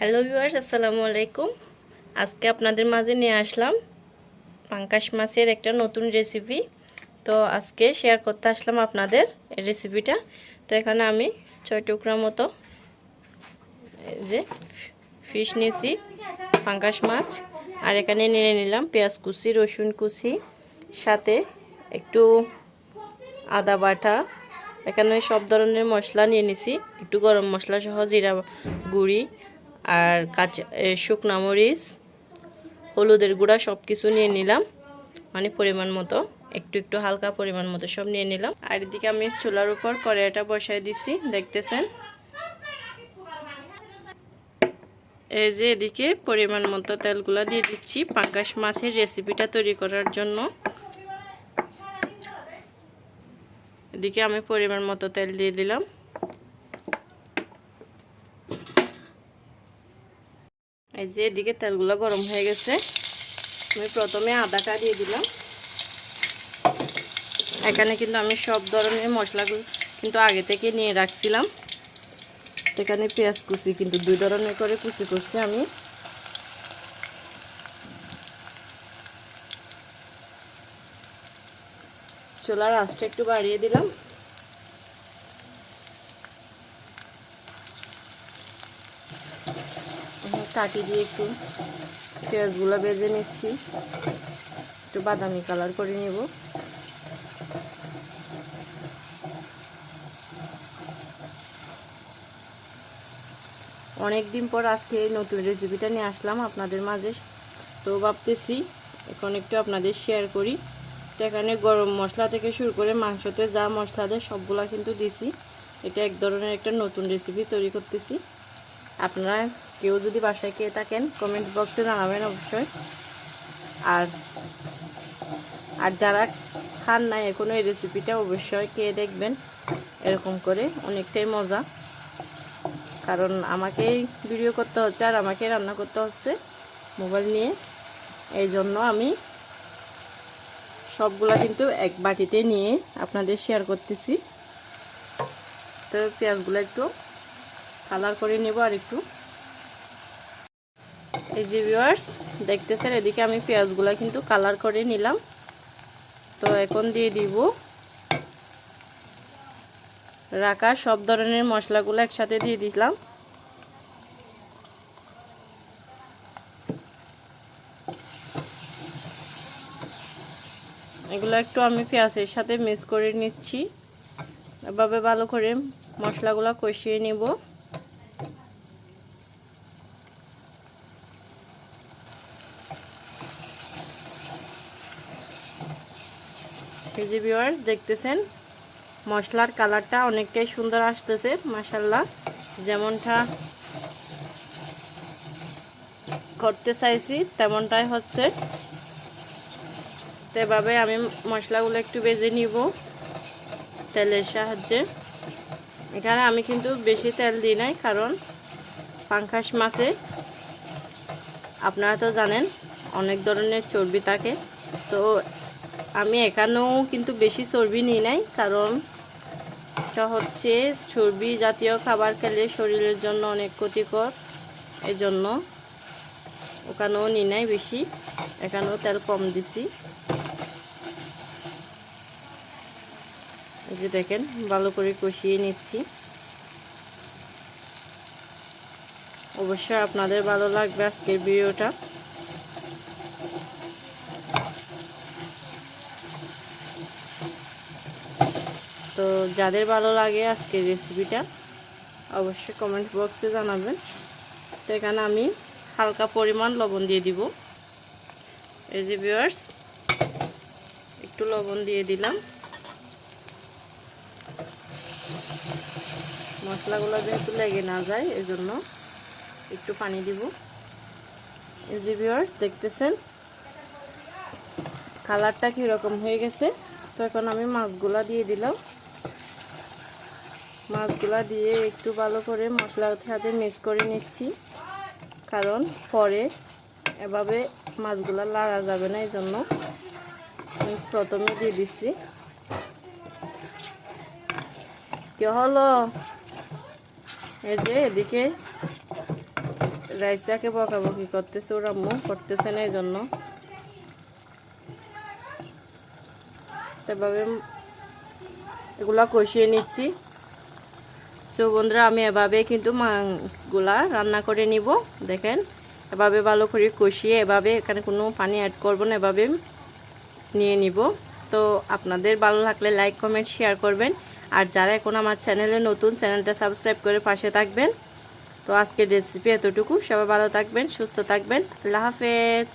Hello viewers আসসালামু আলাইকুম। আজকে আপনাদের মাঝে নিয়ে আসলাম পাঙ্কাশ মাছের একটা নতুন রেসিপি তো আজকে শেয়ার করতে আসলাম আপনাদের রেসিপিটা তো এখানে আমি ছয় টুকরা মতো যে ফিশ নিয়েছি, পাঙ্কাশ মাছ। আর এখানে নিয়ে নিলাম পেঁয়াজ কুচি, রসুন কুচি। সাথে একটু আদা বাটা। এখানে সব ধরনের মশলা নিয়ে নিছি। একটু গরম মশলা সহ জিরা গুঁড়ি। আর কাঁচা শুকনা মরিচ, হলুদের গুঁড়া সব কিছু নিয়ে নিলাম। মানে পরিমাণ মতো, একটু একটু হালকা পরিমাণ মতো সব নিয়ে নিলাম। আর এদিকে আমি চুলার উপর কড়াইটা বসাই দিছি, দেখতেছেন? এই যে এদিকে পরিমাণ মতো তেলগুলো দিয়ে দিচ্ছি, পাঙ্গাস মাছের রেসিপিটা তৈরি করার জন্য। এদিকে আমি পরিমাণ মতো তেল দিয়ে দিলাম। এই যে এদিকে তেলগুলো গরম হয়ে গেছে। আমি প্রথমে আদাটা দিয়ে দিলাম। এখানে কিন্তু আমি সব ধরনের মশলাগুলো কিন্তু আগে থেকে নিয়ে রাখছিলাম। এখানে পেঁয়াজ কুচি কিন্তু দুই ধরনের করে কুচি করছি আমি। চুলার আঁচটা একটু বাড়িয়ে দিলাম। কাটি দিয়ে একটু পেঁয়াজগুলো বেজে নিচ্ছি। একটু বাদামি কালার করে নেব। অনেক দিন পর আজকে নতুন রেসিপিটা নিয়ে আসলাম আপনাদের মাঝে। তো ভাবতেছি এখন একটু আপনাদের শেয়ার করি। তো এখানে গরম মশলা থেকে শুরু করে মাংসতে যা মশলা দেয় সবগুলা কিন্তু দিছি। এটা এক ধরনের একটা নতুন রেসিপি তৈরি করতেছি। আপনারা কেউ যদি বাসায় খেয়ে থাকেন কমেন্ট বক্সে জানাবেন অবশ্যই। আর আর যারা খান নাই এখনও এই রেসিপিটা অবশ্যই খেয়ে দেখবেন। এরকম করে অনেকটাই মজা। কারণ আমাকেই ভিডিও করতে হচ্ছে আর আমাকে রান্না করতে হচ্ছে মোবাইল নিয়ে। এই জন্য আমি সবগুলা কিন্তু এক বাটিতে নিয়ে আপনাদের শেয়ার করতেছি। তো পেঁয়াজগুলো একটু কালার করে নেব আর একটু। এই যে ভিউয়ার্স দেখতেছেন, এদিকে আমি পেঁয়াজগুলো কিন্তু কালার করে নিলাম। তো এখন দিয়ে দিব। রাখা সব ধরনের মশলাগুলো একসাথে দিয়ে দিলাম। এগুলো একটু আমি পেঁয়াজের সাথে মিক্স করে নিচ্ছি। এভাবে ভালো করে মশলাগুলো কষিয়ে নিব। এই যে ভিউয়ার্স দেখতেছেন? মশলার কালারটা অনেকটাই সুন্দর আসতেছে মাসাল্লাহ যেমনটা করতে চাইছি, তেমনটাই হচ্ছে। এভাবে আমি মশলাগুলো একটু বেজে নিব তেলের সাহায্যে। এখানে আমি কিন্তু বেশি তেল দিই নাই, কারণ পাঙ্খাস মাছে, আপনারা তো জানেন, অনেক ধরনের চর্বি থাকে। তো আমি এখানেও কিন্তু বেশি চর্বি নিই নাই, কারণ এটা হচ্ছে চর্বি জাতীয় খাবার খেলে শরীরের জন্য অনেক ক্ষতিকর এই জন্য ওখানেও নি নাই বেশি, এখানেও তেল কম দিছি। এই যে দেখেন, ভালো করে কষিয়ে নিচ্ছি। অবশ্যই আপনাদের ভালো লাগবে আজকের ভিডিওটা। তো যাদের ভালো লাগে আজকে রেসিপিটা অবশ্যই কমেন্ট বক্সে জানাবেন। তো এখানে আমি হালকা পরিমাণ লবণ দিয়ে দিব। এই যে ভিউয়ার্স একটু লবণ দিয়ে দিলাম। মশলাগুলো যেহেতু লেগে না যায় এই জন্য একটু পানি দিব। এই যে ভিউয়ার্স দেখতেছেন? কালারটা কীরকম হয়ে গেছে? তো এখন আমি মাছগুলা দিয়ে দিলাম। মাছগুলা দিয়ে একটু ভালো করে মশলার সাথে মিক্স করে নিচ্ছি। কারণ পরে এভাবে মাছগুলা লাড়া যাবে না এই জন্য প্রথমে দিয়ে দিচ্ছি। কি হলো? এই যে এদিকে রাইসাকে বকাবকি করতেছে, ওরা আম্মু করতেছে না এই জন্য এভাবে এগুলা কষিয়ে নিচ্ছি। তো বন্ধুরা, আমি এভাবে কিন্তু মাছগুলা রান্না করে নিব। দেখেন, এভাবে ভালো করে কষিয়ে এভাবে এখানে কোনো পানি অ্যাড করব না, এভাবে নিয়ে নিব। তো আপনাদের ভালো লাগলে লাইক কমেন্ট শেয়ার করবেন। আর যারা এখন আমার চ্যানেলে নতুন চ্যানেলটা সাবস্ক্রাইব করে পাশে থাকবেন। তো আজকের রেসিপি এতটুকু। সবাই ভালো থাকবেন, সুস্থ থাকবেন। আল্লাহ হাফেজ।